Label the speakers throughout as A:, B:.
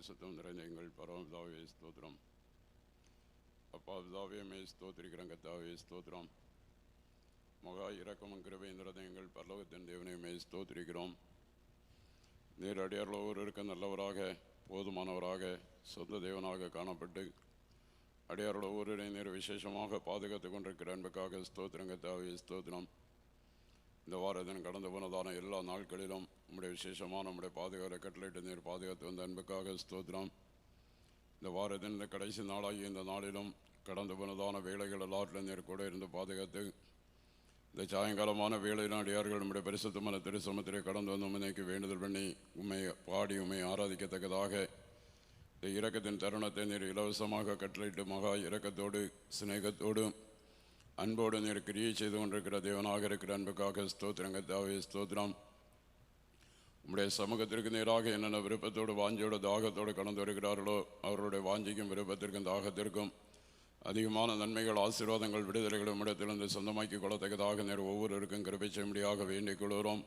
A: பரிசுத்தம் நிறைந்த எங்கள் பரமதாவே ஸ்தோத்திரம். அப்பா பிதாவே மே ஸ்தோத்திரிக்கிறேன் கத்தாவே ஸ்தோத்திரம். மகா இரக்கமும் கிருபை நிறைந்த எங்கள் பரலோகத்தின் தேவனை மே ஸ்தோத்திரிக்கிறோம். நீர் அடியார்கள் இருக்க நல்லவராக போதுமானவராக சொந்த தேவனாக காணப்பட்டு அடியாரோட ஒவ்வொருவரையும் நீர் விசேஷமாக பாதுகாத்து கொண்டிருக்கிற அன்புக்காக ஸ்தோத்திரங்க தாவே ஸ்தோத்திரம். இந்த வாரத்தின் கடந்து போனதான எல்லா நாட்களிலும் நம்முடைய விசேஷமான நம்முடைய பாதுகாரை கட்டளையிட்டு நீர் பாதுகாத்து வந்த அன்புக்காக ஸ்தோத்திரம். இந்த வார இந்த கடைசி நாளாகி இந்த நாளிலும் கடந்து போனதான வேலைகள் எல்லாற்றிலும் நீர் கூட இருந்து பாதுகாத்து இந்த சாயங்காலமான வேலையிலும் அடியார்கள் நம்முடைய பரிசுத்தமான திருசமத்திலே கடந்து வந்து உண்மைக்கு வேண்டுதல் பண்ணி உண்மை பாடி உண்மை ஆராதிக்கத்தக்கதாக இந்த இறக்கத்தின் தருணத்தை நீர் இலவசமாக கட்டளையிட்டு மகா இறக்கத்தோடு சிநேகத்தோடு அன்போடு நீர் கிரியை செய்து கொண்டிருக்கிற தேவனாக இருக்கிற அன்புக்காக ஸ்தோத்திரங்க தாவே ஸ்தோத்திரம். உங்களுடைய சமூகத்திற்கு நேராக என்னென்ன விருப்பத்தோடு வாஞ்சியோட தாகத்தோடு கலந்து வருகிறார்களோ அவர்களுடைய வாஞ்சிக்கும் விருப்பத்திற்கும் தாகத்திற்கும் அதிகமான நன்மைகள் ஆசீர்வாதங்கள் விடுதலைகளும் இடத்திலிருந்து சொந்தமாக்கி கொள்ளத்தக்கதாக நேர் ஒவ்வொருவருக்கும் கிருபை செய்யும்படியாக வேண்டிக் கொள்கிறோம்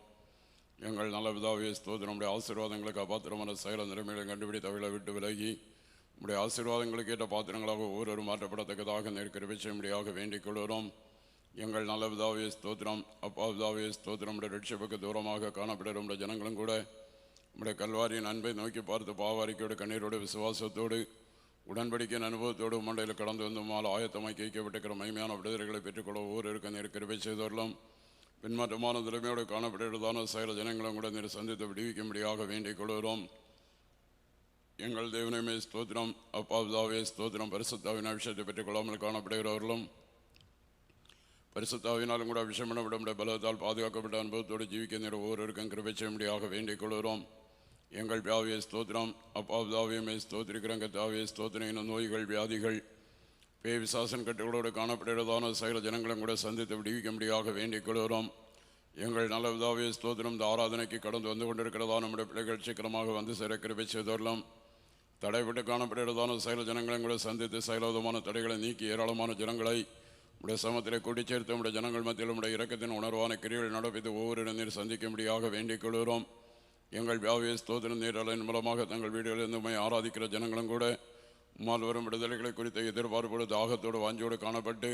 A: எங்கள் நல்ல விதாவிய ஸ்தோத்திரமுடைய ஆசீர்வாதங்களுக்கு அபாத்திரமான செயல நிலைமைகளை கண்டுபிடி தவிழ விட்டு விலகி உடைய ஆசீர்வாதங்களுக்கு ஏற்ற பாத்திரங்களாக ஒவ்வொரு மாற்றப்படத்தக்கதாக நிற்கிற விஷயமுடியாக வேண்டிக் கொள்கிறோம். எங்கள் நல்ல விதாவே ஸ்தோத்திரம். அப்பா விதாவே ஸ்தோத்திரம். உடைய ரட்சிப்புக்கு தூரமாக காணப்படுகிற உடைய ஜனங்களும் கூட உடைய கல்வாரியின் அன்பை நோக்கி பார்த்து பாவாரிக்கையோடு கண்ணீரோடு விசுவாசத்தோடு உடன்படிக்கையின் அனுபவத்தோடு மண்டையில் கடந்து வந்து மால் ஆயத்தமாக்கி வைக்கப்பட்டிருக்கிற மகிமையான விடுதலைகளை பெற்றுக்கொள்ள ஊர் இருக்க கிருபை செய்தவர்களும் பின்மாற்றமான திறமையோடு காணப்படுகிறதான செயல ஜனங்களும் கூட நீர் சந்தித்து விடுவிக்கும்படியாக வேண்டிக் கொள்கிறோம். எங்கள் தேவனமே ஸ்தோத்திரம். அப்பாவுதாவே ஸ்தோத்திரம். பரிசுத்தாவின் அபிஷேகத்தை பெற்றுக் கொள்ளாமல் காணப்படுகிறவர்களும் பரிசுத்தாவினாலும் கூட அபிஷேகம் பண்ணப்பட்ட பலத்தால் பாதுகாக்கப்பட்ட அனுபவத்தோடு ஜீவிக்க நேர ஒவ்வொருவருக்கும் கிருபை செய்யும்படியாக வேண்டிக் கொள்கிறோம் எங்கள் வியாவிய ஸ்தோத்திரம். அப்பாவுதாவியமே ஸ்தோத்திரிக்கிறங்க தாவிய ஸ்தோத்திரம். இன்னும் நோய்கள் வியாதிகள் பே விசாசன் கட்டுகளோடு காணப்படுகிறதான சகல ஜனங்களும் கூட சந்தித்து விடுவிக்க முடியாக வேண்டிக் கொள்கிறோம் எங்கள் நல்ல விதாவிய ஸ்தோத்திரம். இந்த ஆராதனைக்கு கடந்து வந்து கொண்டிருக்கிறதா? நம்முடைய பிள்ளைகள் சீக்கிரமாக வந்து சேர கிருபை செய்தோரலாம். தடைப்பட்டு காணப்படுகிறதான சகல ஜனங்களை கூட சந்தித்து சகலவிதமான தடைகளை நீக்கி ஏராளமான ஜனங்களை உடைய சமத்திலே கூட்டி சேர்த்து உடைய ஜனங்கள் மத்தியில் உடைய இறக்கத்தின் உணர்வான கிரிகள் நடப்பித்து ஒவ்வொரு நீர் சந்திக்கும்படியாக வேண்டிக் கொள்கிறோம். எங்கள் வியாவிய ஸ்தோத்திரம். நீரலின் மூலமாக தங்கள் வீடுகளிலிருந்து உண்மை ஆராதிக்கிற ஜனங்களும் கூட உம்மால் வரும் விடுதலைகளை குறித்த எதிர்பார்ப்போடு தாகத்தோடு வாஞ்சியோடு காணப்பட்டு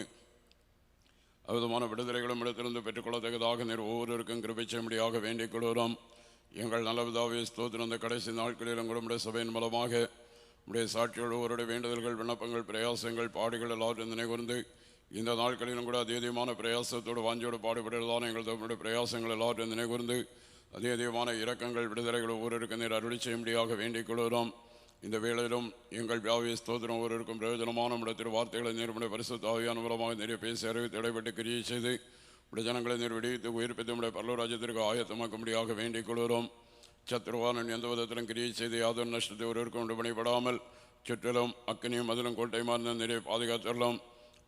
A: அவிதமான விடுதலைகளும் இடத்திலிருந்து பெற்றுக்கொள்ளத்தக்கதாக நீர் ஒவ்வொருவருக்கும் கிருபை செய்யும்படியாக வேண்டிக் கொள்கிறோம். எங்கள் நல்லவிதாவே ஸ்தோத்திரம். இந்த கடைசி நாட்களிலும் எங்களுடைய சபையின் மூலமாக உடைய சாட்சிகள் ஒவ்வொருடைய வேண்டுதல்கள் விண்ணப்பங்கள் பிரயாசங்கள் பாடுகள் எல்லாவற்றையும் நினைவுந்து இந்த நாட்களிலும் கூட அதே பிரயாசத்தோடு வாஞ்சியோடு பாடுபடுவதான எங்கள் தம்முடைய பிரயாசங்கள் எல்லாவற்றையும் நினைவுந்து அதே அதிகமான இரக்கங்கள் விடுதலைகள் ஒவ்வொருவருக்கும் நீர் அருளி செய்யும்படியாக வேண்டிக் கொள்கிறோம். இந்த வேளையிலும் எங்கள் வியாபிய ஸ்தோத்திரம். ஒவ்வொருவருக்கும் பிரயோஜனமான இடத்தில் வார்த்தைகளை நேர்முடைய பரிசு தாவியான மூலமாக நிறைய பேசி அறிவித்து இடைப்பட்டு கிரியை செய்து உடைய ஜனங்களை நீர் விடுவித்து உயிர்ப்பித்து உடைய பரலோராஜ்யத்திற்கு ஆயத்தமாக்கும்படியாக வேண்டிக் கொள்கிறோம். சத்ருவானன் எந்த விதத்திலும் கிரியை செய்து யாதொரு நஷ்டத்தை ஒருவருக்கும் உண்டு பண்ணிவிடாமல் சுற்றிலும் அக்கனியும் மதிலும் கோட்டையுமார்ந்த நிறைய பாதுகாத்துள்ளோம்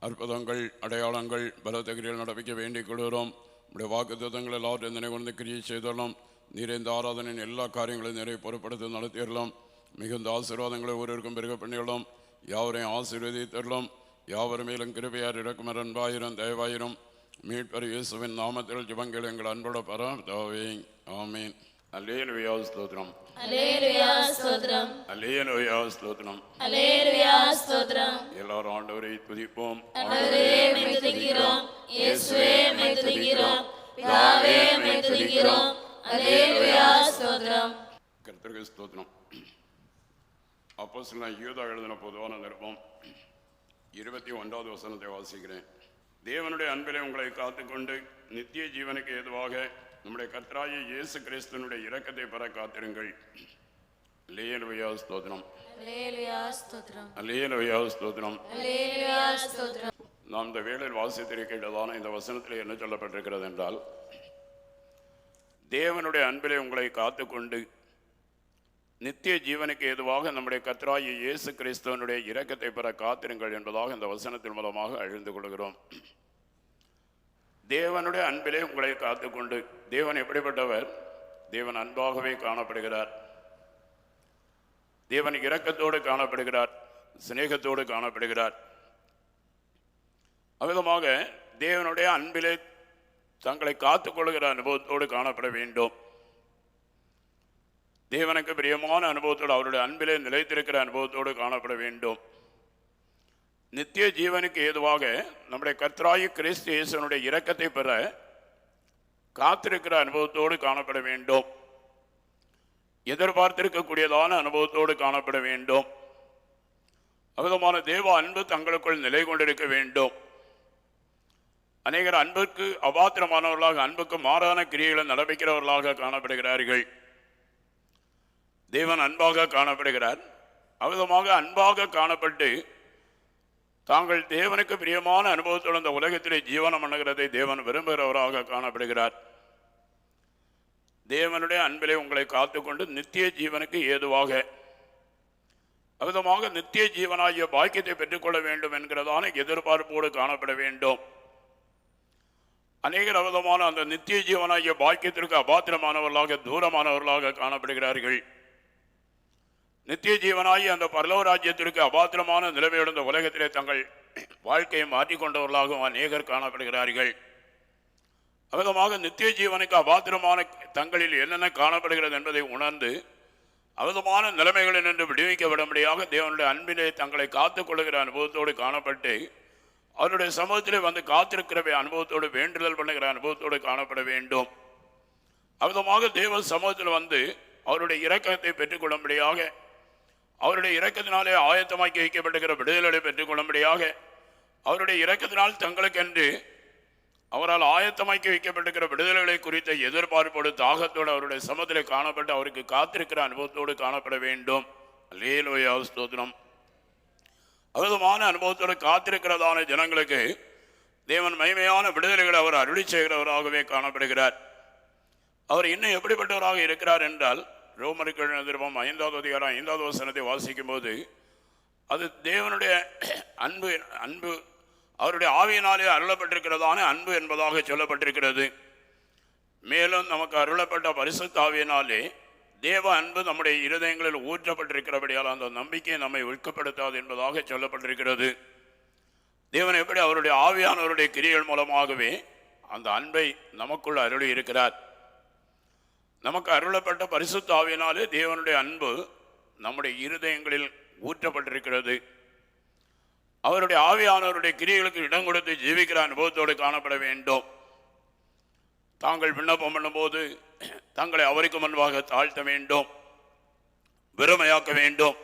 A: அற்புதங்கள் அடையாளங்கள் பலத்த கிரியில் நடப்பிக்க வேண்டிக் கொள்கிறோம். நம்முடைய வாக்குத்தங்கள் எல்லாவற்றையும் நினைவுந்து கிரியை செய்துள்ளோம் நீர் இந்த ஆராதனையின் எல்லா காரியங்களையும் நிறைய பொருட்படுத்தி நடத்திடலாம் மிகுந்த ஆசீர்வாதங்களை ஒருவருக்கும் பெருக பண்ணிடலாம் யாவரையும் ஆசீர்வதித்தரலாம் யாவர் மேலும் கிருபையார் இறக்குமர் அன்பாயிரம் தயவாயிரம் மீட்பர் இயேசுவின் நாமத்தில் ஜிபங்கள் எங்கள் அன்போட ஆமீன். அல்லேலுயா ஸ்தோத்திரம்.
B: ஹalleluya ஸ்தோத்திரம்.
A: அல்லேலுயா ஸ்தோத்திரம்.
B: ஹalleluya ஸ்தோத்திரம்.
A: எல்லாரும் ஆண்டவரை துதிப்போம்.
B: ஆண்டவரே மை துதிக்கிறோம் இயேசுவே மை துதிக்கிறோம் பிதாவே
A: கர்த்தருக்கு அப்போ சில யூதா எழுதின பொதுவான நிருபம். இருபத்தி ஒன்றாவது வசனத்தை வாசிக்கிறேன். தேவனுடைய அன்பிலே உங்களை காத்துக்கொண்டு நித்திய ஜீவனுக்கு ஏதுவாக நம்முடைய கர்த்தராகிய இயேசு கிறிஸ்துவனுடைய இரக்கத்தை பெற காத்திருங்கள். லேலுவையா ஸ்தோத்திரம்.
B: ஹalleluya ஸ்தோத்திரம்.
A: லேலுவையா ஸ்தோத்திரம்.
B: ஹalleluya ஸ்தோத்திரம்.
A: நாம் இந்த வேளையில் வாசித்திருக்கின்றதான இந்த வசனத்தில் என்ன சொல்லப்பட்டிருக்கிறது என்றால் தேவனுடைய அன்பிலே உங்களை காத்துக்கொண்டு நித்திய ஜீவனுக்கு ஏதுவாக நம்முடைய கத்ராய இயேசு கிறிஸ்துவனுடைய இரக்கத்தை பெற காத்திருங்கள் என்பதாக இந்த வசனத்தின் மூலமாக அழிந்து கொள்கிறோம். தேவனுடைய அன்பிலே உங்களை காத்துக்கொண்டு தேவன் எப்படிப்பட்டவர்? தேவன் அன்பாகவே காணப்படுகிறார். தேவன் இரக்கத்தோடு காணப்படுகிறார் சிநேகத்தோடு காணப்படுகிறார். அவ்விதமாக தேவனுடைய அன்பிலே தங்களை காத்துக்கொள்கிற அனுபவத்தோடு காணப்பட வேண்டும். தேவனுக்கு பிரியமான அனுபவத்தோடு அவருடைய அன்பிலே நிலைத்திருக்கிற அனுபவத்தோடு காணப்பட வேண்டும். நித்திய ஜீவனுக்கு ஏதுவாக நம்முடைய கர்த்தராயி கிறிஸ்து இயேசுனுடைய இரக்கத்தை பெற காத்திருக்கிற அனுபவத்தோடு காணப்பட வேண்டும். எதிர்பார்த்திருக்கக்கூடியதான அனுபவத்தோடு காணப்பட வேண்டும். அவிதமான தேவ அன்பு தங்களுக்குள் நிலை கொண்டிருக்க வேண்டும். அநேகர் அன்புக்கு அபாத்திரமானவர்களாக அன்புக்கு மாறான கிரியைகளை நடப்பிக்கிறவர்களாக காணப்படுகிறார்கள். தேவன் அன்பாக காணப்படுகிறார். அவிதமாக அன்பாக காணப்பட்டு தாங்கள் தேவனுக்கு பிரியமான அனுபவத்தோடு இந்த உலகத்திலே ஜீவனம் பண்ணுகிறதை தேவன் விரும்புகிறவராக காணப்படுகிறார். தேவனுடைய அன்பிலே உங்களை காத்துக்கொண்டு நித்திய ஜீவனுக்கு ஏதுவாக அவிதமாக நித்திய ஜீவனாகிய பாக்கியத்தை பெற்றுக்கொள்ள வேண்டும் என்கிறதான எதிர்பார்ப்போடு காணப்பட வேண்டும். அநேகர் அவிதமான அந்த நித்திய ஜீவனாகிய பாக்கியத்திற்கு அபாத்திரமானவர்களாக தூரமானவர்களாக காணப்படுகிறார்கள். நித்திய ஜீவனாகி அந்த பரலோ ராஜ்யத்திற்கு அபாத்திரமான நிலைமையோடு உலகத்திலே தங்கள் வாழ்க்கையை மாற்றிக்கொண்டவர்களாகவும் அநேகர் காணப்படுகிறார்கள். அவிதமாக நித்திய ஜீவனுக்கு அபாத்திரமான தங்களில் என்னென்ன காணப்படுகிறது என்பதை உணர்ந்து அவிதமான நிலைமைகளில் நின்று விடுவிக்கப்படும்படியாக தேவனுடைய அன்பிலே தங்களை காத்துக் கொள்ளுகிற அனுபவத்தோடு காணப்பட்டு அவருடைய சமூகத்திலே வந்து காத்திருக்கிற அனுபவத்தோடு வேண்டுதல் பண்ணுகிற அனுபவத்தோடு காணப்பட வேண்டும். அவிதமாக தேவ சமூகத்தில் வந்து அவருடைய இரக்கத்தை பெற்றுக்கொள்ளும்படியாக அவருடைய இறக்கத்தினாலே ஆயத்தமாக்கி வைக்கப்பட்டுகிற விடுதலை பெற்றுக்கொள்ளும்படியாக அவருடைய இறக்கத்தினால் தங்களுக்கென்று அவரால் ஆயத்தமாக்கி வைக்கப்பட்டிருக்கிற விடுதலைகளை குறித்த எதிர்பார்ப்போடு தாகத்தோடு அவருடைய சமத்தில் காணப்பட்டு அவருக்கு காத்திருக்கிற அனுபவத்தோடு காணப்பட வேண்டும். லேலோயா ஸ்தோத்திரம். அவிதமான அனுபவத்தோடு காத்திருக்கிறதான ஜனங்களுக்கு தேவன் மகிமையான விடுதலைகளை அவர் அருளி செய்கிறவராகவே காணப்படுகிறார். அவர் இன்னும் எப்படிப்பட்டவராக இருக்கிறார் என்றால் ரோமருக்கு திரும்பம் ஐந்தாவது அதிகாரம் ஐந்தாவது வசனத்தை வாசிக்கும் போது அது தேவனுடைய அன்பு அன்பு அவருடைய ஆவியினாலே அருளப்பட்டிருக்கிறதான அன்பு என்பதாக சொல்லப்பட்டிருக்கிறது. மேலும் நமக்கு அருளப்பட்ட பரிசுத்த ஆவியினாலே தேவ அன்பு நம்முடைய இருதயங்களில் ஊற்றப்பட்டிருக்கிறபடியால் அந்த நம்பிக்கை நம்மை ஒழுக்கப்படுத்தாது என்பதாக சொல்லப்பட்டிருக்கிறது. தேவன் எப்படி அவருடைய ஆவியானவருடைய கிரியைகள் மூலமாகவே அந்த அன்பை நமக்குள் அருளி இருக்கிறார் நமக்கு அருளப்பட்ட பரிசுத்தாவினாலே தேவனுடைய அன்பு நம்முடைய இருதயங்களில் ஊற்றப்பட்டிருக்கிறது. அவருடைய ஆவியானவருடைய கிரியைகளுக்கு இடம் கொடுத்து ஜீவிக்கிற அனுபவத்தோடு காணப்பட வேண்டும். தாங்கள் விண்ணப்பம் பண்ணும்போது தங்களை அவருக்கு முன்பாக தாழ்த்த வேண்டும். வெறுமையாக்க வேண்டும்.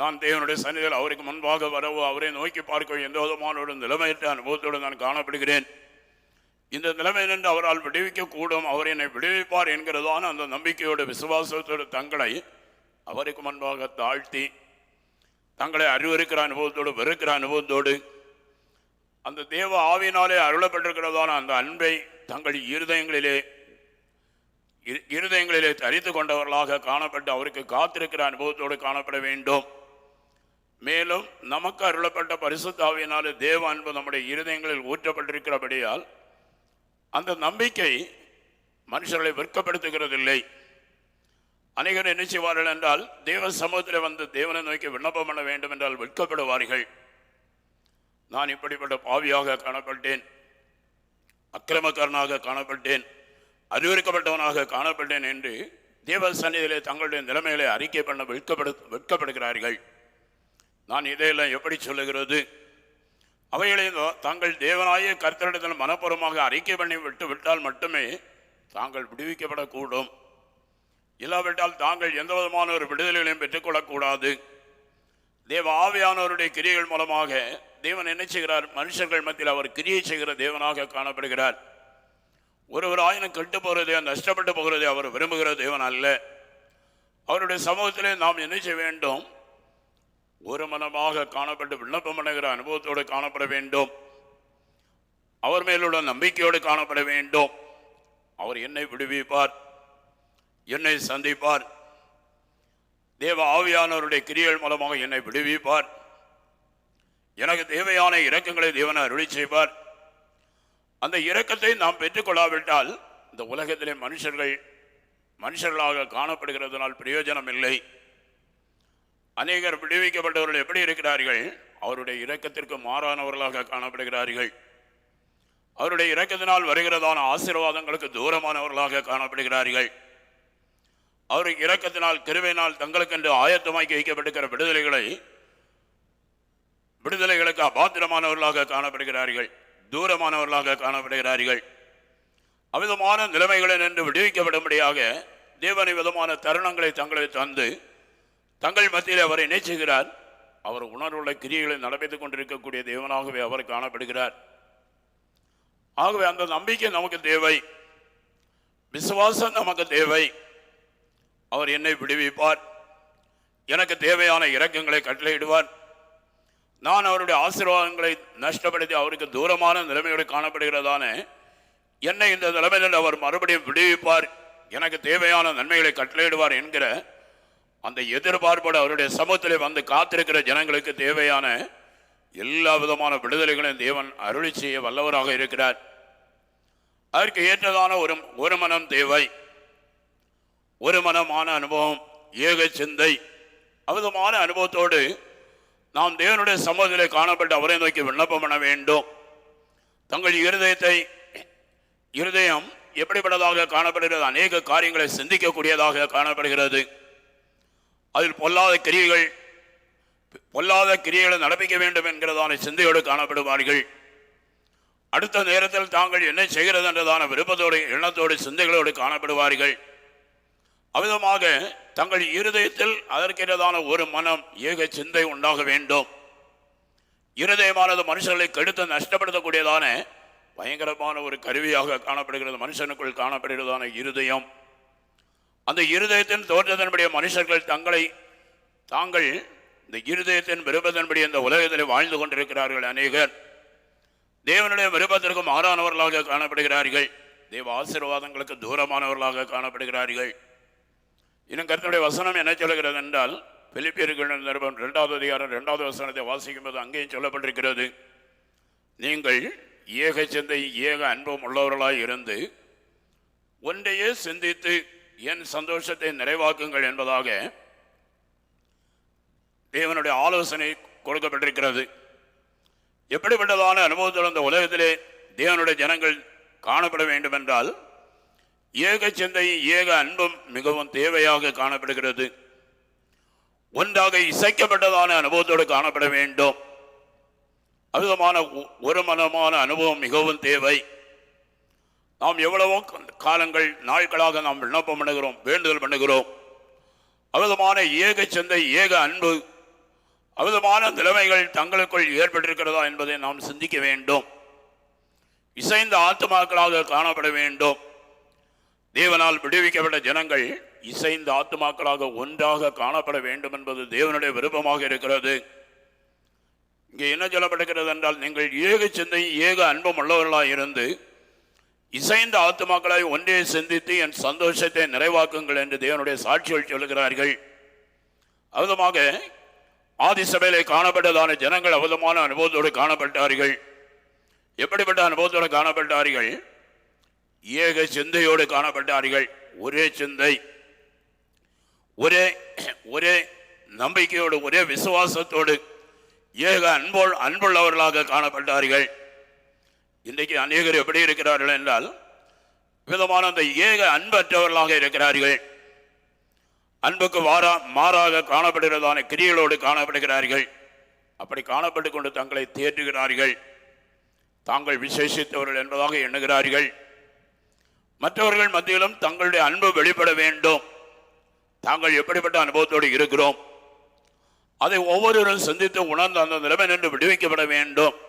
A: நான் தேவனுடைய சன்னிதியில் அவருக்கு முன்பாக வரவோ அவரை நோக்கி பார்க்கவோ எந்த விதமான ஒரு நிலைமையற்ற அனுபவத்தோடு நான் காணப்படுகிறேன். இந்த நிலைமையிலிருந்து அவரால் விடுவிக்கக்கூடும் அவர் என்னை விடுவிப்பார் என்கிறதான அந்த நம்பிக்கையோட விசுவாசத்தோடு தங்களை அவருக்கு முன்பாக தாழ்த்தி தங்களை அறிவிருக்கிற அனுபவத்தோடு வெறுக்கிற அனுபவத்தோடு அந்த தேவ ஆவியினாலே அருளப்பட்டிருக்கிறதான அந்த அன்பை தங்கள் இருதயங்களிலே இரு- இருதயங்களிலே தரித்து கொண்டவர்களாக காணப்பட்டு அவருக்கு காத்திருக்கிற அனுபவத்தோடு காணப்பட வேண்டும். மேலும் நமக்கு அருளப்பட்ட பரிசுத்தாவியினாலே தேவ அன்பு நம்முடைய இருதயங்களில் ஊற்றப்பட்டிருக்கிறபடியால் அந்த நம்பிக்கை மனுஷர்களை வெட்கப்படுத்துகிறதில்லை. அநேகர் என்ன செய்வார்கள் என்றால் தேவ சமூகத்தில் வந்து தேவனை நோக்கி விண்ணப்பம் பண்ண வேண்டும் என்றால் வெட்கப்படுவார்கள். நான் இப்படிப்பட்ட பாவியாக காணப்பட்டேன். அக்கிரமக்காரனாக காணப்பட்டேன். அறிவுறுக்கப்பட்டவனாக காணப்பட்டேன் என்று தேவ சந்நிதியிலே தங்களுடைய நிலைமைகளை அறிக்கை பண்ண வெட்கப்படு வெட்கப்படுகிறார்கள். நான் இதையெல்லாம் எப்படி சொல்லுகிறது? அவைகளை தாங்கள் தேவனாய கர்த்தரிடத்தில் மனப்பூர்வமாக அறிக்கை பண்ணி விட்டு விட்டால் மட்டுமே தாங்கள் விடுவிக்கப்படக்கூடும். இல்லாவிட்டால் தாங்கள் எந்த விதமான ஒரு விடுதலைகளையும் பெற்றுக்கொள்ளக்கூடாது. தேவ ஆவியானவருடைய கிரியைகள் மூலமாக தேவன் என்ன செய்கிறார்? மனுஷர்கள் மத்தியில் அவர் கிரியை செய்கிற தேவனாக காணப்படுகிறார். ஒருவர் ஆயினும் கெட்டு போகிறதே நஷ்டப்பட்டு போகிறதே அவர் விரும்புகிற தேவன் அல்ல. அவருடைய சமூகத்திலே நாம் என்ன செய்ய வேண்டும்? ஒரு மனமாக காணப்பட்டு விண்ணப்பம் பண்ணுகிற அனுபவத்தோடு காணப்பட வேண்டும். அவர் மேலுள்ள நம்பிக்கையோடு காணப்பட வேண்டும். அவர் என்னை விடுவிப்பார். என்னை சந்திப்பார். தேவ ஆவியானவருடைய கிரியல் மூலமாக என்னை விடுவிப்பார். எனக்கு தேவையான இரக்கங்களை தேவன் அருளி செய்வார். அந்த இரக்கத்தை நாம் பெற்றுக்கொள்ளாவிட்டால் இந்த உலகத்திலே மனுஷர்கள் மனுஷர்களாக காணப்படுகிறதுனால் பிரயோஜனம் இல்லை அநேகர் விடுவிக்கப்பட்டவர்கள் எப்படி இருக்கிறார்கள்? அவருடைய இரக்கத்திற்கு மாறானவர்களாக காணப்படுகிறார்கள். அவருடைய இரக்கத்தினால் வருகிறதான ஆசீர்வாதங்களுக்கு தூரமானவர்களாக காணப்படுகிறார்கள். அவர் இரக்கத்தினால் கிருவையினால் தங்களுக்கென்று ஆயத்தமாக்கி வைக்கப்பட்டிருக்கிற விடுதலைகளை விடுதலைகளுக்கு அபாத்திரமானவர்களாக காணப்படுகிறார்கள். தூரமானவர்களாக காணப்படுகிறார்கள். அவ்விதமான நிலைமைகளை நின்று விடுவிக்கப்படும்படியாக தேவனை விதமான தருணங்களை தங்களை தந்து தங்கள் மத்தியில் அவரை நேச்சுகிறார் அவர் உணர்வுள்ள கிரியைகளை நடப்பித்துக் கொண்டிருக்கக்கூடிய தேவனாகவே அவர் காணப்படுகிறார். ஆகவே அந்த நம்பிக்கை நமக்கு தேவை. விசுவாசம் நமக்கு தேவை. அவர் என்னை விடுவிப்பார். எனக்கு தேவையான இரக்கங்களை கட்டளையிடுவார். நான் அவருடைய ஆசீர்வாதங்களை நஷ்டப்படுத்தி அவருக்கு தூரமான நிலைமையோடு காணப்படுகிறதான என்னை இந்த நிலைமையில் அவர் மறுபடியும் விடுவிப்பார். எனக்கு தேவையான நன்மைகளை கட்டளையிடுவார் என்கிற அந்த எதிர்பார்ப்போடு அவருடைய சமூகத்தில் வந்து காத்திருக்கிற ஜனங்களுக்கு தேவையான எல்லா விதமான விடுதலைகளையும் தேவன் அருளி செய்ய வல்லவராக இருக்கிறார். அதற்கு ஏற்றதான ஒரு ஒரு மனம் தேவை. ஒரு மனமான அனுபவம் ஏக சிந்தை அவிதமான அனுபவத்தோடு நாம் தேவனுடைய சமூகத்தில் காணப்பட்டு அவரை நோக்கி விண்ணப்பம் பண்ண வேண்டும். தங்கள் இருதயத்தை இருதயம் எப்படிப்பட்டதாக காணப்படுகிறது அநேக காரியங்களை சிந்திக்கக்கூடியதாக காணப்படுகிறது. அதில் பொல்லாத கிரியைகள் பொல்லாத கிரியைகளை நடப்பிக்க வேண்டும் என்கிறதான சிந்தையோடு காணப்படுவார்கள். அடுத்த நேரத்தில் தாங்கள் என்ன செய்கிறது என்றதான விருப்பத்தோடு எண்ணத்தோடு சிந்தைகளோடு காணப்படுவார்கள். அவ்விதமாக தங்கள் இருதயத்தில் அதற்கிறதான ஒரு மனம் ஏக சிந்தை உண்டாக வேண்டும். இருதயமானது மனுஷர்களை கெடுத்து நஷ்டப்படுத்தக்கூடியதான பயங்கரமான ஒரு கருவியாக காணப்படுகிறது மனுஷனுக்குள் காணப்படுகிறதான இருதயம். அந்த இருதயத்தின் தோற்றத்தின்படிய மனுஷர்கள் தங்களை தாங்கள் இந்த இருதயத்தின் விருப்பத்தின்படி இந்த உலகத்தில் வாழ்ந்து கொண்டிருக்கிறார்கள் அநேகர். தேவனுடைய விருப்பத்திற்கு மாறானவர்களாக காணப்படுகிறார்கள். தேவ ஆசீர்வாதங்களுக்கு தூரமானவர்களாக காணப்படுகிறார்கள். இன்னும் கருத்துடைய வசனம் என்ன சொல்கிறது என்றால் பிலிப்பியர்கள் நிருபம் ரெண்டாவது அதிகாரம் ரெண்டாவது வசனத்தை வாசிக்கும் போது அங்கேயும் சொல்லப்பட்டிருக்கிறது. நீங்கள் ஏக சிந்தை ஏக அன்பம் உள்ளவர்களாக இருந்து ஒன்றையே சிந்தித்து என் சந்தோஷத்தை நிறைவாக்குங்கள் என்பதாக தேவனுடைய ஆலோசனை கொடுக்கப்பட்டிருக்கிறது. எப்படிப்பட்டதான அனுபவத்தில் அந்த உலகத்திலே தேவனுடைய ஜனங்கள் காணப்பட வேண்டும் என்றால் ஏக சிந்தையும் ஏக அன்பும் மிகவும் தேவையாக காணப்படுகிறது. ஒன்றாக இசைக்கப்பட்டதான அனுபவத்தோடு காணப்பட வேண்டும். அவிதமான ஒ- ஒரு மனமான அனுபவம் மிகவும் தேவை. நாம் எவ்வளவோ காலங்கள் நாட்களாக நாம் விண்ணப்பம் பண்ணுகிறோம் வேண்டுதல் பண்ணுகிறோம். அவிதமான ஏக சந்தை ஏக அன்பு அவிதமான நிலைமைகள் தங்களுக்குள் ஏற்பட்டிருக்கிறதா என்பதை நாம் சிந்திக்க வேண்டும். இசைந்த ஆத்மாக்களாக காணப்பட வேண்டும். தேவனால் விடுவிக்கப்பட்ட ஜனங்கள் இசைந்த ஆத்மாக்களாக ஒன்றாக காணப்பட வேண்டும் என்பது தேவனுடைய விருப்பமாக இருக்கிறது. இங்கே என்ன சொல்லப்படுகிறது என்றால் நீங்கள் ஏக சிந்தை ஏக அன்பம் உள்ளவர்களாக இருந்து இசைந்த ஆத்மாக்களாய் ஒன்றே சிந்தித்து என் சந்தோஷத்தை நிறைவாக்குங்கள் என்று தேவனுடைய சாட்சிகள் சொல்லுகிறார்கள். அவிதமாக ஆதிசபையிலே காணப்பட்டதான ஜனங்கள் அவிதமான அனுபவத்தோடு காணப்பட்டார்கள். எப்படிப்பட்ட அனுபவத்தோடு காணப்பட்டார்கள்? ஏக சிந்தையோடு காணப்பட்டார்கள். ஒரே சிந்தை ஒரே ஒரே நம்பிக்கையோடு ஒரே விசுவாசத்தோடு ஏக அன்போல் அன்புள்ளவர்களாக காணப்பட்டார்கள். இன்றைக்கு அநேகர் எப்படி இருக்கிறார்கள் என்றால் விதமான அந்த ஏக அன்பற்றவர்களாக இருக்கிறார்கள். அன்புக்கு வாரா மாறாக காணப்படுகிறதான கிரியைகளோடு காணப்படுகிறார்கள். அப்படி காணப்பட்டு கொண்டு தங்களை தேற்றுகிறார்கள். தாங்கள் விசேஷித்தவர்கள் என்பதாக எண்ணுகிறார்கள். மற்றவர்கள் மத்தியிலும் தங்களுடைய அன்பு வெளிப்பட வேண்டும். தாங்கள் எப்படிப்பட்ட அனுபவத்தோடு இருக்கிறோம்? அதை ஒவ்வொருவரும் சிந்தித்து உணர்ந்து அந்த நிலைமை நின்று விடுவிக்கப்பட வேண்டும்.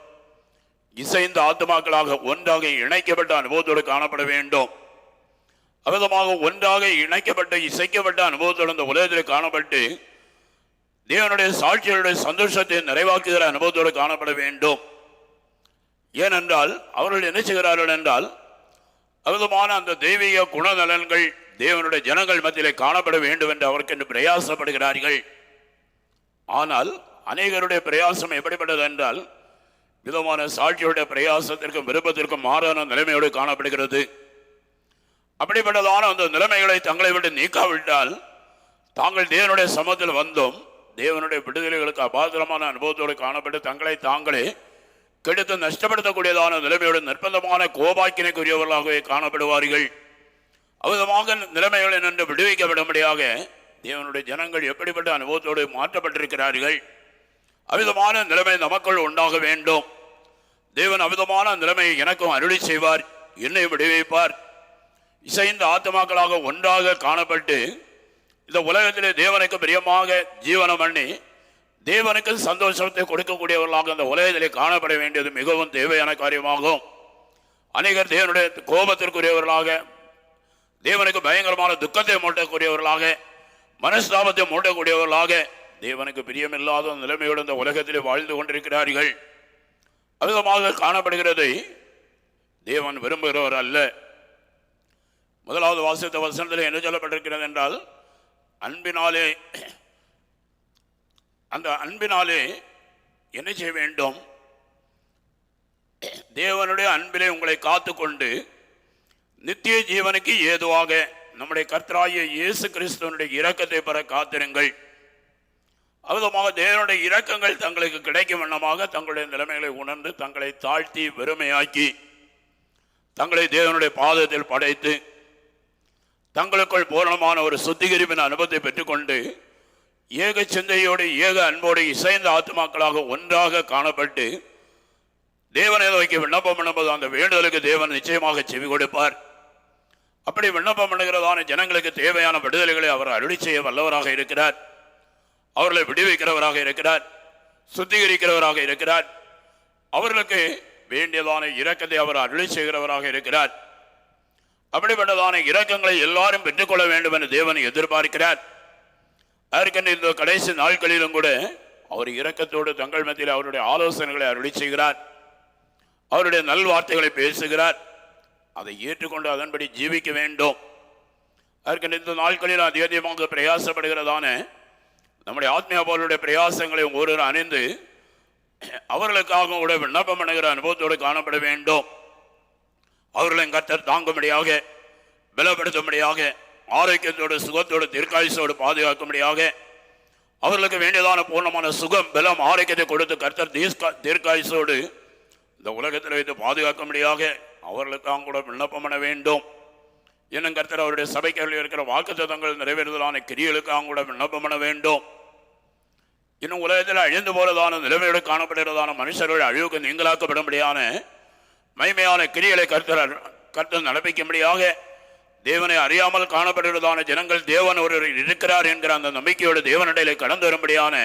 A: இசைந்த ஆத்மாக்களாக ஒன்றாக இணைக்கப்பட்ட அனுபவத்தோடு காணப்பட வேண்டும். அவிதமாக ஒன்றாக இணைக்கப்பட்ட இசைக்கப்பட்ட அனுபவத்தோடு இந்த உலகத்தில் காணப்பட்டு தேவனுடைய சாட்சிகளுடைய சந்தோஷத்தை நிறைவாக்குகிற அனுபவத்தோடு காணப்பட வேண்டும். ஏனென்றால் அவர்கள் என்ன செய்கிறார்கள் என்றால் அவிதமான அந்த தெய்வீக குணநலன்கள் தேவனுடைய ஜனங்கள் மத்தியிலே காணப்பட வேண்டும் என்று அவருக்கு பிரயாசப்படுகிறார்கள். ஆனால் அநேகருடைய பிரயாசம் எப்படிப்பட்டது என்றால் விதமான சாட்சியுடைய பிரயாசத்திற்கும் விருப்பத்திற்கும் மாறான நிலைமையோடு காணப்படுகிறது. அப்படிப்பட்டதான அந்த நிலைமைகளை தங்களை விட்டு நீக்காவிட்டால் தாங்கள் தேவனுடைய சமத்தில் வந்தோம் தேவனுடைய விடுதலைகளுக்கு அபாத்திரமான அனுபவத்தோடு காணப்பட்டு தங்களை தாங்களே கெடுத்து நஷ்டப்படுத்தக்கூடியதான நிலைமையோடு நிர்பந்தமான கோபாக்கினைக்குரியவர்களாகவே காணப்படுவார்கள். அவிதமாக நிலைமைகளை நின்று விடுவிக்கப்படும்படியாக தேவனுடைய ஜனங்கள் எப்படிப்பட்ட அனுபவத்தோடு மாற்றப்பட்டிருக்கிறார்கள்? அமிதமான நிலைமை நமக்குள் உண்டாக வேண்டும். தேவன் அமிதமான நிலைமையை எனக்கும் அருளி செய்வார். என்னை விடுவிப்பார். இசைந்த ஆத்மாக்களாக ஒன்றாக காணப்பட்டு இந்த உலகத்திலே தேவனுக்கு பிரியமாக ஜீவனம் பண்ணி தேவனுக்கு சந்தோஷத்தை கொடுக்கக்கூடியவர்களாக இந்த உலகத்திலே காணப்பட வேண்டியது மிகவும் தேவையான காரியமாகும். அநேகர் தேவனுடைய கோபத்திற்குரியவர்களாக தேவனுக்கு பயங்கரமான துக்கத்தை மூட்டக்கூடியவர்களாக மனஸ்தாபத்தை மூட்டக்கூடியவர்களாக தேவனுக்கு பிரியமில்லாத நிலைமையோடு இந்த உலகத்திலே வாழ்ந்து கொண்டிருக்கிறார்கள். அதிகமாக காணப்படுகிறது. தேவன் விரும்புகிறவர் அல்ல. முதலாவது வாசித்த வசனத்தில் என்ன சொல்லப்பட்டிருக்கிறது என்றால் அன்பினாலே அந்த அன்பினாலே என்ன செய்ய வேண்டும்? தேவனுடைய அன்பிலே உங்களை காத்துக்கொண்டு நித்திய ஜீவனுக்கு ஏதுவாக நம்முடைய கர்த்தராகிய இயேசு கிறிஸ்துவனுடைய இரக்கத்தை பெற காத்திருங்கள். அவிதமாக தேவனுடைய இரக்கங்கள் தங்களுக்கு கிடைக்கும் வண்ணமாக தங்களுடைய நிலைமைகளை உணர்ந்து தங்களை தாழ்த்தி வெறுமையாக்கி தங்களை தேவனுடைய பாதத்தில் படைத்து தங்களுக்குள் பூரணமான ஒரு சுத்திகரிப்பின் அனுபவத்தை பெற்றுக்கொண்டு ஏக சிந்தையோடு ஏக அன்போடு இசைந்த ஆத்மாக்களாக ஒன்றாக காணப்பட்டு தேவனை நோக்கி விண்ணப்பம் பண்ணும்போது அந்த வேண்டுதலுக்கு தேவன் நிச்சயமாக செவி கொடுப்பார். அப்படி விண்ணப்பம் பண்ணுகிறதான ஜனங்களுக்கு தேவையான விடுதலைகளை அவர் அருளி செய்ய வல்லவராக இருக்கிறார். அவர்களை விடுவிக்கிறவராக இருக்கிறார் சுத்திகரிக்கிறவராக இருக்கிறார் அவர்களுக்கு வேண்டியதான இரக்கத்தை அவர் அருளை செய்கிறவராக இருக்கிறார். அப்படிப்பட்டதான இரக்கங்களை எல்லாரும் பெற்றுக்கொள்ள வேண்டும் என்று தேவன் எதிர்பார்க்கிறார். அதற்கென்று இந்த கடைசி நாட்களிலும் கூட அவர் இரக்கத்தோடு தங்கள் மத்தியில் அவருடைய ஆலோசனைகளை அருளி செய்கிறார். அவருடைய நல்வார்த்தைகளை பேசுகிறார். அதை ஏற்றுக்கொண்டு அதன்படி ஜீவிக்க வேண்டும். அதற்கென்று இந்த நாட்களில் அதிகமாக பிரயாசப்படுகிறதான நம்முடைய ஆத்மியா போலுடைய பிரயாசங்களை ஒருவர் அணிந்து அவர்களுக்காக கூட விண்ணப்பம் பண்ணுகிற அனுபவத்தோடு காணப்பட வேண்டும். அவர்களின் கத்தர் தாங்கும்படியாக பலப்படுத்தும்படியாக ஆரோக்கியத்தோடு சுகத்தோடு தீர்க்காயுசோடு பாதுகாக்கும்படியாக அவர்களுக்கு வேண்டியதான பூர்ணமான சுகம் பலம் ஆரோக்கியத்தை கொடுத்து கர்த்தர் தீர்க்கா தீர்க்காயுசோடு இந்த உலகத்தில் வைத்து பாதுகாக்கும்படியாக அவர்களுக்காக கூட விண்ணப்பம் பண்ண வேண்டும். இன்னும் கர்த்தர் அவருடைய சபைக்கு இருக்கிற வாக்குத்தத்தங்கள் நிறைவேறுதலான கிரியலுக்காக கூட விண்ணப்பம் பண்ண வேண்டும். இன்னும் உலகத்தில் அழிந்து போலதான நிலைமையோடு காணப்படுகிறதான மனுஷர்கள் அழிவுக்கு நீங்களாக்கப்படும்படியான மைமையான கிரியலை கர்த்தர் கர்த்தர் நடப்பிக்கும்படியாக தேவனை அறியாமல் காணப்படுகிறதான ஜனங்கள் தேவன் ஒருவர் இருக்கிறார் என்கிற அந்த நம்பிக்கையோடு தேவனிடையிலே கடந்து வரும்படியான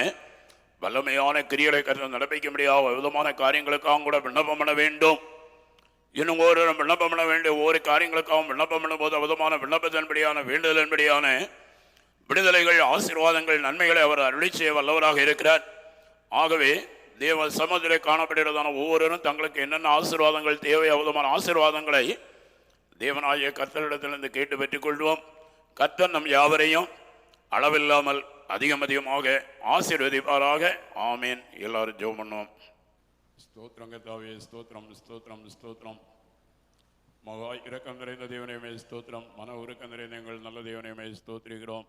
A: வல்லமையான கிரியலை கருத்து நடப்பிக்கும்படியாக விதமான காரியங்களுக்காக கூட விண்ணப்பம் பண்ண வேண்டும். இன்னும் ஒரு விண்ணப்பம் பண்ண வேண்டிய ஒவ்வொரு காரியங்களுக்காகவும் விண்ணப்பம் பண்ணும்போது விதமான விண்ணப்பத்தின்படியான வேண்டுதலின்படியான விடுதலைகள் ஆசீர்வாதங்கள் நன்மைகளை அவர் அருளி செய்ய வல்லவராக இருக்கிறார். ஆகவே தேவ சமூகத்திலே காணப்படுகிறதான ஒவ்வொருவரும் தங்களுக்கு என்னென்ன ஆசீர்வாதங்கள் தேவை அவதமான ஆசீர்வாதங்களை தேவனாகிய கர்த்தரிடத்திலிருந்து கேட்டு பெற்றுக்கொள்வோம். கர்த்தன் நம் யாவரையும் அளவில்லாமல் அதிகம் அதிகமாக ஆசீர்வதிப்பாராக. ஆமீன். எல்லாரும் ஜோ பண்ணுவோம். ஸ்தோத்திரம் கத்தாவே ஸ்தோத்திரம் ஸ்தோத்திரம் ஸ்தோத்திரம். மகா இரக்கம் நிறைந்த தேவனையுமே ஸ்தோத்திரம். மன உருக்கம் நிறைந்த எங்கள் நல்ல தேவனையுமே ஸ்தோத்திரிக்கிறோம்.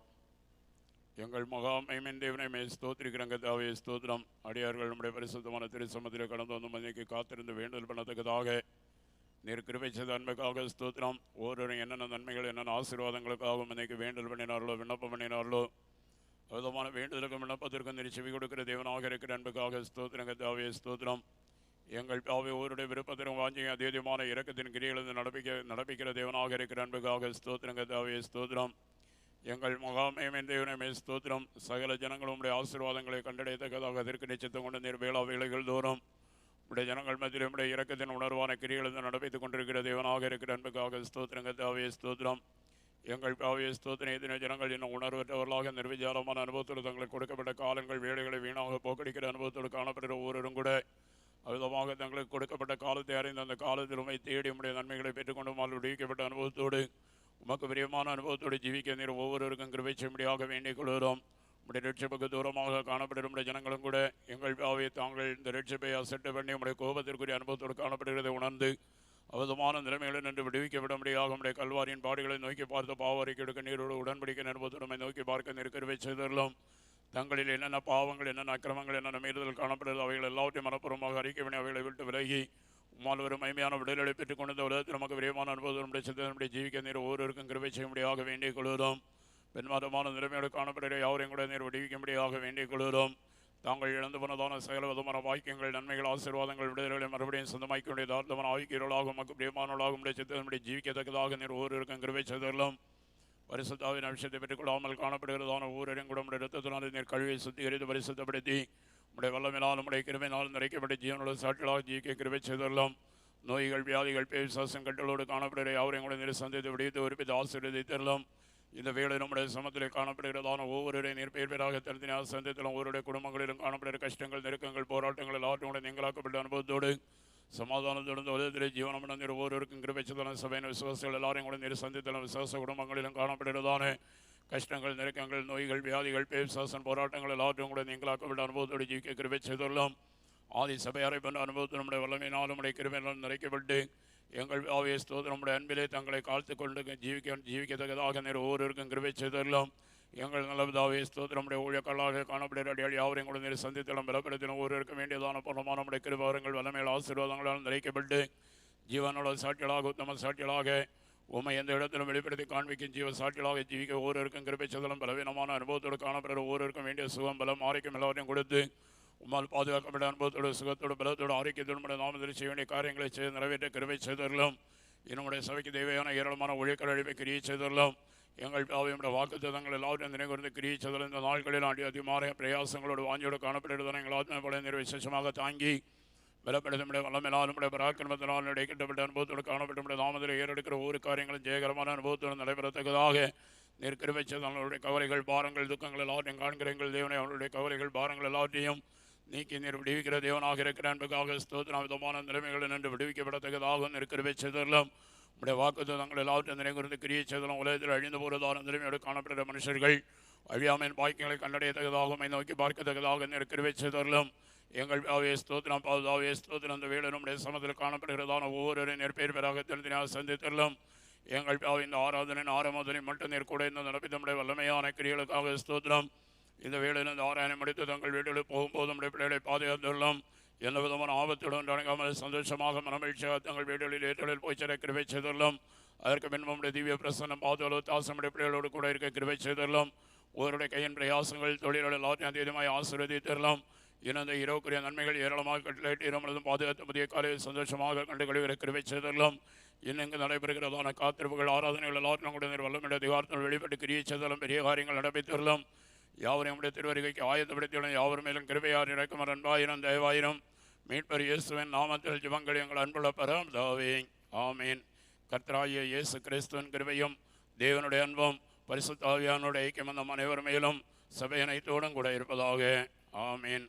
A: எங்கள் மகா மைமன் தேவனையுமே ஸ்தோத்திரிக்கிறோம் கத்தாவே ஸ்தோத்திரம். அடியார்கள் நம்முடைய பரிசுத்தமான திருச்சமத்தில் கடந்து வந்து மதிக்கு காத்திருந்து வேண்டுதல் பண்ணத்தக்கதாக நீர் கிருபை செய்த அன்புக்காக ஸ்தோத்திரம். ஓரொரு என்னென்ன நன்மைகள் என்னென்ன ஆசீர்வாதங்களுக்காகவும் இன்றைக்கு வேண்டுதல் பண்ணினார்களோ விண்ணப்பம் பண்ணினார்களோ விதமான வேண்டுதலுக்கும் விண்ணப்பத்திற்கும் நீர் செவி கொடுக்கிற தேவனாக இருக்கிற அன்புக்காக ஸ்தோத்திரம் கத்தாவே ஸ்தோத்திரம். எங்கள் பாவை ஊருடைய விருப்பத்திலும் வாஞ்சியும் அதீதமான இறக்கத்தின் கிரியிலிருந்து நடப்பிக்க நடப்பிக்கிற தேவனாக இருக்கிற அன்புக்காக ஸ்தோத்திரம் கத்தாவே ஸ்தோத்திரம். எங்கள் மகாமேமின் தேவனமே ஸ்தோத்திரம். சகல ஜனங்களும் உடைய ஆசீர்வாதங்களை கண்டடையத்தக்கதாக அதற்கு நிச்சயத்தம் கொண்டு நீர் வேளா வேலைகள் தோறும் உடைய ஜனங்கள் மத்தியில் உடைய இறக்கத்தின் உணர்வான கிரியிலிருந்து நடப்பித்துக் கொண்டிருக்கிற தேவனாக இருக்கிற அன்புக்காக ஸ்தோத்திரம் கத்தாவே ஸ்தோத்திரம். எங்கள் பாவிய ஸ்தோத்திரம் எதின ஜனங்கள் இன்னும் உணர்வற்றவர்களாக நிர்விச்சாரமான அனுபவத்தோடு தங்களுக்கு கொடுக்கப்பட்ட காலங்கள் வேலைகளை வீணாக போக்கடிக்கிற அனுபவத்தோடு காணப்படுகிற ஒவ்வொருவரும் கூட அவிதமாக தங்களுக்கு கொடுக்கப்பட்ட காலத்தை அறிந்து அந்த காலத்தில் உண்மை தேடி உடைய நன்மைகளை பெற்றுக்கொண்டு மால் விடுவிக்கப்பட்ட அனுபவத்தோடு உமக்கு பிரியமான அனுபவத்தோடு ஜீவிக்க நீர் ஒவ்வொருவருக்கும் கிருபை செய்யும்படியாக வேண்டிக் கொள்கிறோம். உடைய ரட்சிப்புக்கு தூரமாக காணப்படும் ஜனங்களும் கூட எங்கள் பாவை தாங்கள் இந்த ரட்சிப்பை அசட்டு பண்ணி உடைய கோபத்திற்குரிய அனுபவத்தோடு காணப்படுகிறதை உணர்ந்து அவதமான நிலைமைகளை நின்று விடுவிக்கப்படும்படியாக உடைய கல்வாரியின் பாடுகளை நோக்கி பார்த்து பாவரிக்கு எடுக்க நீரோடு உடன்படிக்கை நிருபத்துடமை நோக்கி பார்க்க நிற்கிறவை செய்துள்ளோம். தங்களில் என்னென்ன பாவங்கள் என்னென்ன அக்கிரமங்கள் என்னென்ன மீறுதல் காணப்படுகிறது அவைகள் எல்லாவற்றையும் மனப்பூர்வமாக அறிக்கவினை அவைகளை விட்டு விலகி உம்மால் ஒரு மைமையான விடுதலை பெற்றுக் கொண்ட இந்த உலகத்தில் நமக்கு விரைவான அனுபவம் நம்முடைய சித்தம் நம்முடைய ஜீவிக்க நீர் ஒவ்வொருவருக்கும் செய்ய முடியாக வேண்டிக் கொள்கிறோம் பெண்மாதமான நிலைமையோடு காணப்படுகிற யாரையும் கூட நீர் விடுவிக்கும்படியாக வேண்டிக் கொள்கிறோம் தாங்கள் இழந்து போனதான சகல விதமான வாக்கியங்கள் நன்மைகள் ஆசீர்வாதங்கள் விடுதலை மறுபடியும் சொந்தமாக்கி வேண்டிய தார்த்தமான ஆய்க்கிறவர்களாக மக்கள் பிரியமானவர்களாக நம்முடைய சித்தம் நம்முடைய ஜீவிக்கத்தக்கதாக நீர் ஒவ்வொருவருக்கும் கிருவை செய்தரலாம் பரிசுத்தாவின் அபிஷேகத்தை பெற்றுக்கொள்ளாமல் காணப்படுகிறதான ஊரரையும் கூட ரத்தத்தினால் நீர் கழுவை சுத்திகரித்து பரிசுத்தப்படுத்தி உடைய வல்லமினால் உடைய கிருமையினால் நிறைக்கப்பட்ட ஜீவனோட சாட்சிகளாக ஜீவிக்க கிருபை செய்தரலாம் நோய்கள் வியாதிகள் பேசாசம் கட்டளோடு காணப்படுகிற யாவரையும் கூட நீர் சந்தித்து விடுவித்து உறுப்பித்து ஆசீர்வதி தரலாம். இந்த வேலை நம்முடைய சமத்தில் காணப்படுகிறதான ஒவ்வொருடைய நீர் பெயர் பேராக தெரிந்தினால் சந்தித்தலாம் ஒவ்வொருடைய குடும்பங்களிலும் காணப்படுகிற கஷ்டங்கள் நெருக்கங்கள் போராட்டங்கள் எல்லாவற்றும் கூட நீங்களாக்கப்பட்ட அனுபவத்தோடு சமாதானத்தோடு உலகத்திலே ஜீவனம் நீர் ஒவ்வொருவருக்கும் கிருபைச்சதான சபையின் விசுவாசிகள் எல்லாரையும் கூட நீர் சந்தித்தலாம். விசுவாச குடும்பங்களிலும் காணப்படுகிறதான கஷ்டங்கள் நெருக்கங்கள் நோய்கள் வியாதிகள் பேசாசன் போராட்டங்கள் எல்லாவற்றும் கூட நீங்களாக்கப்பட்ட அனுபவத்தோடு ஜீவிக்க கிருபை செய்துள்ளோம். ஆதி சபையாரை பண்ண அனுபவத்தில் நம்முடைய வல்லமையினால் நம்முடைய கிருமையினால் நிறைக்கப்பட்டு எங்கள் ஆவிய ஸ்தோத்திரம் நம்முடைய அன்பிலே தங்களை காத்து கொண்டு ஜீவிக்க ஜீவிக்கத்தக்கதாக நீர் ஒவ்வொருவருக்கும் கிருபை செய்துள்ளோம். எங்கள் நல்லதாவே ஸ்தோத்திரம். நம்முடைய காணப்படுகிற அடியாள் யாவரையும் கூட நீர் சந்தித்தலும் பலப்படுத்திலும் ஒருவருக்கும் வேண்டியதான பூர்ணமான நம்முடைய கிருபாரங்கள் வல்லமையில் ஆசீர்வாதங்களால் நிறைக்கப்பட்டு ஜீவனோட சாட்சிகளாக உத்தம சாட்சிகளாக உமை எந்த இடத்திலும் வெளிப்படுத்தி காண்பிக்கும் ஜீவ சாட்சிகளாக ஜீவிக்க ஒவ்வொருவருக்கும் கிருப்பை சதலம் பலவீனமான அனுபவத்தோடு காணப்படுகிற ஒவ்வொருவருக்கும் வேண்டிய சுகம் பலம் ஆரோக்கியம் எல்லாரையும் கொடுத்து உம்மால் பாதுகாக்கப்பட்ட அனுபவத்தோடு சுகத்தோடு பலத்தோடு ஆரோக்கியத்தோடு நம்முடைய நாமத்தில் செய்ய வேண்டிய காரியங்களை செய்து நிறைவேற்ற கிருபை செய்தவர்களும் என்னுடைய சபைக்கு தேவையான ஏராளமான ஒழிக்கல் அழிப்பை கிரியை செய்தவர்களும் எங்கள் நம்முடைய வாக்குத்தங்கள் எல்லாவற்றையும் நினைவுகிறது கிரியை செய்தல் இந்த நாட்களில் ஆண்டி அதிகமான பிரயாசங்களோடு வாஞ்சியோடு காணப்படுகிறதான எங்கள் ஆத்ம பல விசேஷமாக தாங்கி பலப்படுத்தமுடைய வல்லமினால் நம்முடைய பராக்கிரமத்தினால் இடைக்கிட்டப்பட்ட அனுபவத்தோடு காணப்பட்ட நம்முடைய நாமத்தில் ஏறெடுக்கிற ஒவ்வொரு காரியங்களும் ஜெயகரமான அனுபவத்தோடு நடைபெறத்தக்கதாக. நெருக்கிருமை அவர்களுடைய கவலைகள் பாரங்கள் துக்கங்கள் எல்லாவற்றையும் காண்கிற எங்கள் தேவனை அவனுடைய கவலைகள் பாரங்கள் எல்லாவற்றையும் நீக்கி நீர் விடுவிக்கிற தேவனாக இருக்கிற அன்புக்காக ஸ்தோத்திரம். விதமான நிலைமைகளில் நின்று விடுவிக்கப்படத்தக்கதாக நெருக்கிருமை நம்முடைய உடைய வாக்குத்தங்கள் எல்லாவற்றையும் நினைவுகிறது கிரியை செய்தலும் உலகத்தில் அழிந்து போகிறதாலும் திறமையோடு காணப்படுகிற மனுஷர்கள். அழியாமையின் பாக்கியங்களை கண்டடையத்தக்கதாகவும் நோக்கி பார்க்கத்தக்கதாக நெருக்கிருமை செய்தரலாம் எங்கள் பாவே ஸ்தோத்திரம். பாதுகாவே ஸ்தோத்திரம். அந்த வேலை நம்முடைய சமத்தில் காணப்படுகிறதான ஒவ்வொருவரின் நெற்பெயர் பெறாக தெரிந்தினால் சந்தித்தரலாம் எங்கள் பாவ இந்த ஆராதனை ஆரம்பதனை மட்டும் நீர் கூட இந்த நடப்பி நம்முடைய வல்லமையான கிரியலுக்காக ஸ்தோத்திரம். இந்த வேளையில் இந்த ஆராயணம் முடித்து தங்கள் வீடுகளில் போகும்போது நம்முடைய பிள்ளைகளை பாதுகாத்துள்ளோம் எந்த விதமான ஆபத்துடன் தொடங்காமல் சந்தோஷமாக மனமகிழ்ச்சியாக தங்கள் வீடுகளில் ஏற்றலில் போய் சேர கிருபை செய்துள்ளோம். அதற்கு பின் நம்முடைய திவ்ய பிரசன்னம் பாதுகாப்பு தாசமுடைய பிள்ளைகளோடு கூட இருக்க கிருபை செய்துள்ளோம். ஒருவருடைய கையின் பிரயாசங்கள் தொழிலாளர் எல்லாத்தையும் அதிகமாய் ஆசீர்வதித்தரலாம் இணைந்த இரவுக்குரிய நன்மைகள் ஏராளமாக கட்டளையிட்டு இரமனதும் பாதுகாத்து புதிய காலையில் சந்தோஷமாக கண்டு கழுவிற கிருவை செய்தரலாம் இன்னங்கு நடைபெறுகிறதான காத்திருப்புகள் ஆராதனைகள் எல்லாரும் கூட வல்லமிட அதிகாரத்தில் வெளிப்பட்டு கிரியை செய்தாலும் பெரிய காரியங்கள் நடைபெற்றுள்ளோம் யாவரும் நம்முடைய திருவருகைக்கு ஆயத்தப்படுத்தியுள்ள யாவர் மேலும் கிருபையார் இறக்கும் அன்பாயிரம் தயவாயிரம். மீட்பர் இயேசுவின் நாமத்தில் ஜிவங்கள் எங்கள் அன்புள்ள பரம் தாவே ஆமீன். கர்த்தராகிய இயேசு கிறிஸ்துவின் கிருபையும் தேவனுடைய அன்பும் பரிசுத்தாவியானுடைய ஐக்கியம் அந்த அனைவர் மேலும் சபை அனைத்தோடும் கூட இருப்பதாக. ஆமீன்.